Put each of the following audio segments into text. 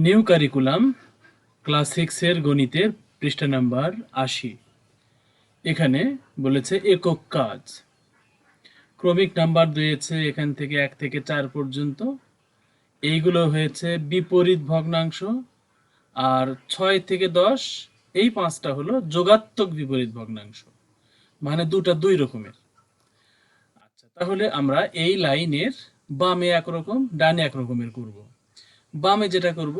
New curriculum, class সিক্সের গণিতের পৃষ্ঠা নাম্বার আশি। এখানে বলেছে একক কাজ। ক্রমিক নাম্বার দিয়েছে এখান থেকে এক থেকে চার পর্যন্ত। এইগুলো হয়েছে বিপরীত ভগ্নাংশ আর ছয় থেকে দশ, এই পাঁচটা হলো যোগাত্মক বিপরীত ভগ্নাংশ। মানে দুটা দুই রকমের। আচ্ছা তাহলে আমরা এই লাইনের বামে একরকম ডানে এক রকমের করব। বামে যেটা করব,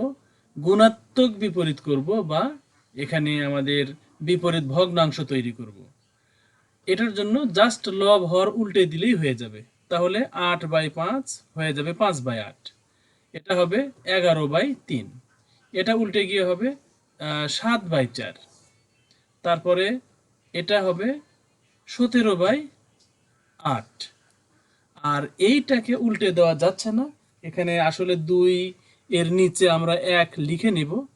গুণাত্মক বিপরীত করব বা এখানে আমাদের বিপরীত ভগ্নাংশ তৈরি করব। এটার জন্য জাস্ট লব হর উল্টে দিলেই হয়ে যাবে। তাহলে আট বাই পাঁচ হয়ে যাবে পাঁচ বাই আট। এটা হবে এগারো বাই তিন। এটা উল্টে গিয়ে হবে সাত বাই চার। তারপরে এটা হবে সতেরো বাই আট। আর এইটাকে উল্টে দেওয়া যাচ্ছে না। এখানে আসলে দুই এর নিচে আমরা এক লিখে নিব,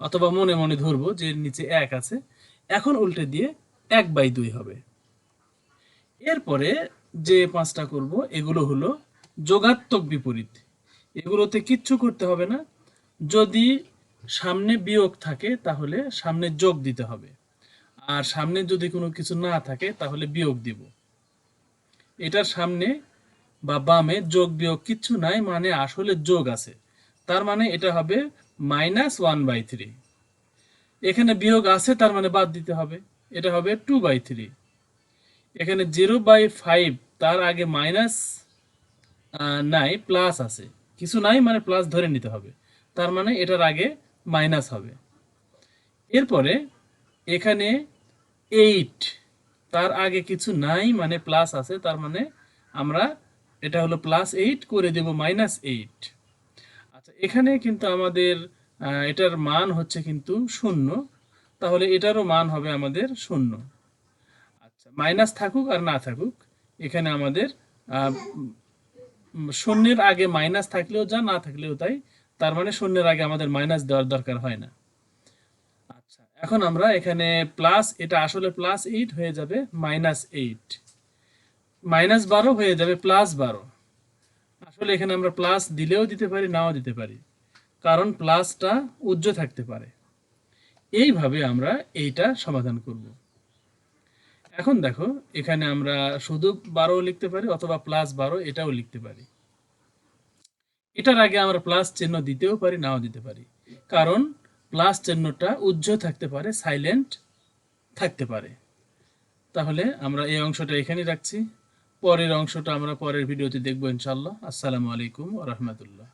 অথবা মনে মনে ধরবো যে এর নিচে এক আছে। এখন উল্টে দিয়ে এক বাই দুই হবে। এরপরে যে পাঁচটা করব, এগুলো হলো যোগাত্মক বিপরীত। এগুলোতে কিচ্ছু করতে হবে না। যদি সামনে বিয়োগ থাকে, তাহলে সামনে যোগ দিতে হবে। আর সামনে যদি কোনো কিছু না থাকে, তাহলে বিয়োগ দিব। এটার সামনে বা বামে যোগ বিয়োগ কিচ্ছু নাই মানে আসলে যোগ আছে। তার মানে এটা হবে মাইনাস ওয়ান বাই থ্রি এখানে বিয়োগ আছে, তার মানে বাদ দিতে হবে। এটা হবে টু বাই থ্রি এখানে জিরো বাই ফাইভ তার আগে মাইনাস নাই প্লাস আছে। কিছু নাই মানে প্লাস ধরে নিতে হবে। তার মানে এটার আগে মাইনাস হবে। এরপরে এখানে এইট তার আগে কিছু নাই মানে প্লাস আছে, তার মানে আমরা এটা হলো প্লাস এইট করে দেব মাইনাস এইট আচ্ছা এখানে কিন্তু আমাদের এটার মান হচ্ছে কিন্তু শূন্য। তাহলে এটারও মান হবে আমাদের শূন্য। আচ্ছা মাইনাস থাকুক আর না থাকুক, এখানে আমাদের শূন্যের আগে মাইনাস থাকলেও যা, না থাকলেও তাই। তার মানে শূন্যের আগে আমাদের মাইনাস দেওয়ার দরকার হয় না। আচ্ছা এখন আমরা এখানে প্লাস এটা আসলে প্লাস এইট হয়ে যাবে মাইনাস এইট মাইনাস বারো হয়ে যাবে প্লাস বারো। আসলে এখানে আমরা প্লাস দিলেও দিতে পারি, নাও দিতে পারি। কারণ প্লাসটা উজ্জ্ব থাকতে পারে। এইভাবে আমরা এইটা সমাধান করব। এখন দেখো, এখানে আমরা শুধু বারো লিখতে পারি অথবা প্লাস বারো এটাও লিখতে পারি। এটার আগে আমরা প্লাস চিহ্ন দিতেও পারি, নাও দিতে পারি। কারণ প্লাস চিহ্নটা উজ্জ্ব থাকতে পারে সাইলেন্ট থাকতে পারে। তাহলে আমরা এই অংশটা এখানে রাখছি। পরের অংশটা আমরা পরের ভিডিওতে দেখব ইনশাল্লাহ আসসালামু আলাইকুম রহমতুল্লাহ।